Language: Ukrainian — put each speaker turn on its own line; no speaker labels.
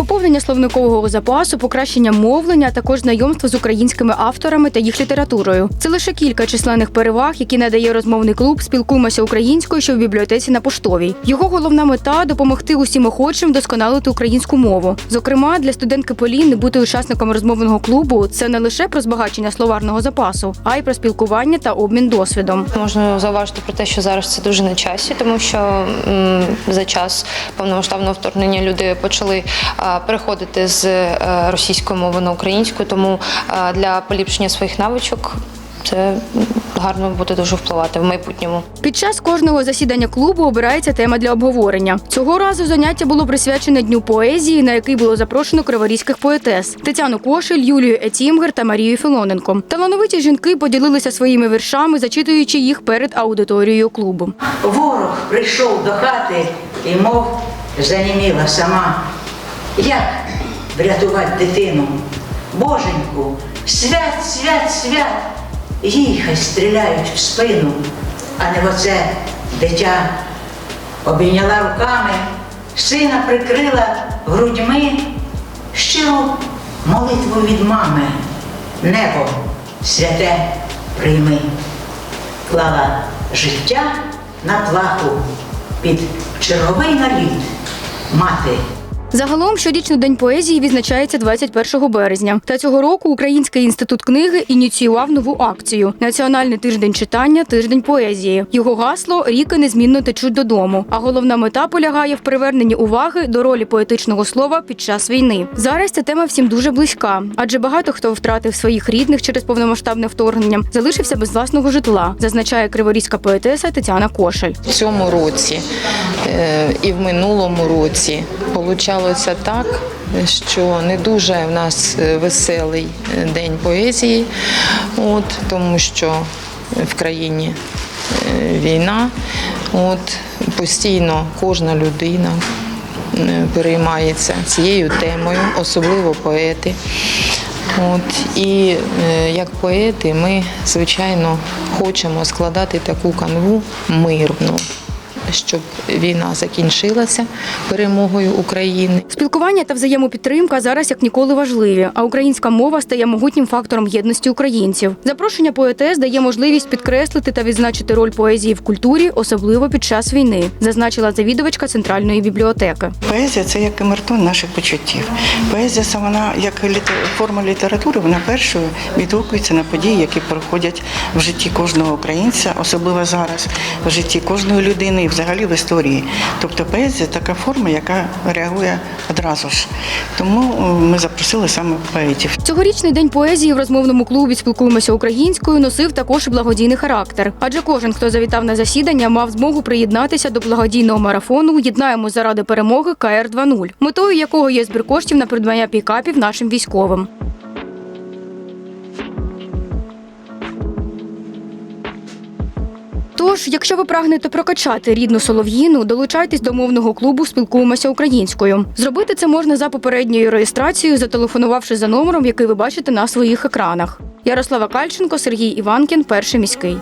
поповнення словникового запасу, покращення мовлення, а також знайомство з українськими авторами та їх літературою. Це лише кілька численних переваг, які надає розмовний клуб Спілкуємося українською, що в бібліотеці на поштовій. Його головна мета допомогти усім охочим вдосконалити українську мову. Зокрема, для студентки Поліни бути учасником розмовного клубу це не лише про збагачення словарного запасу, а й про спілкування та обмін досвідом.
Можна зауважити про те, що зараз це дуже на часі, тому що м, за час повномасштабного вторгнення люди почали переходити з е, російської мови на українську, тому для поліпшення своїх навичок це гарно буде дуже впливати в майбутньому.
Під час кожного засідання клубу обирається тема для обговорення. Цього разу заняття було присвячене дню поезії, на який було запрошено криворізьких поетес Тетяну Кошель, Юлію Етімгер та Марію Філоненко. Талановиті жінки поділилися своїми віршами, зачитуючи їх перед аудиторією клубу.
Ворог прийшов до хати і мов заніміла сама. Як врятувати дитину? Боженьку, свят, свят, свят, їй хай стріляють в спину, а не в оце дитя. Обійняла руками, сина прикрила грудьми, щиру молитву від мами, небо святе прийми клала життя на плаху під черговий наліт мати.
Загалом щорічно день поезії відзначається 21 березня. Та цього року Український інститут книги ініціював нову акцію Національний тиждень читання, тиждень поезії. Його гасло ріки незмінно течуть додому. А головна мета полягає в приверненні уваги до ролі поетичного слова під час війни. Зараз ця тема всім дуже близька, адже багато хто втратив своїх рідних через повномасштабне вторгнення, залишився без власного житла, зазначає криворізька поетеса Тетяна Кошель.
В цьому році е, і в минулому році получалося так, що не дуже в нас е, веселий е, день поезії, от, тому що в країні е, війна, от, постійно кожна людина переймається цією темою, особливо поети. От, і як поети ми, звичайно, хочемо складати таку канву мирну, щоб війна закінчилася перемогою України.
Спілкування та взаємопідтримка зараз як ніколи важливі, а українська мова стає могутнім фактором єдності українців. Запрошення поетес дає можливість підкреслити та відзначити роль поезії в культурі, особливо під час війни, зазначила завідувачка центральної бібліотеки.
Поезія це як камертон наших почуттів. Поезія сама вона як форма літератури, вона першою відгукується на події, які проходять в житті кожного українця, особливо зараз, в житті кожної людини і взагалі в історії. Тобто поезія така форма, яка реагує одразу ж. Тому е, ми запросили саме поетів.
Цьогорічний день поезії в розмовному клубі Спілкуємося українською носив також благодійний характер. Адже кожен, хто завітав на засідання, мав змогу приєднатися до благодійного марафону Єднаємо заради перемоги КР 2.0», метою якого є збір коштів на придбання пікапів нашим військовим. Тож, якщо ви прагнете прокачати рідну солов'їну, долучайтесь до мовного клубу Спілкуємося українською. Зробити це можна за попередньою реєстрацією, зателефонувавши за номером, який ви бачите на своїх екранах. Ярослава Кальченко, Сергій Іванкін, перший міський.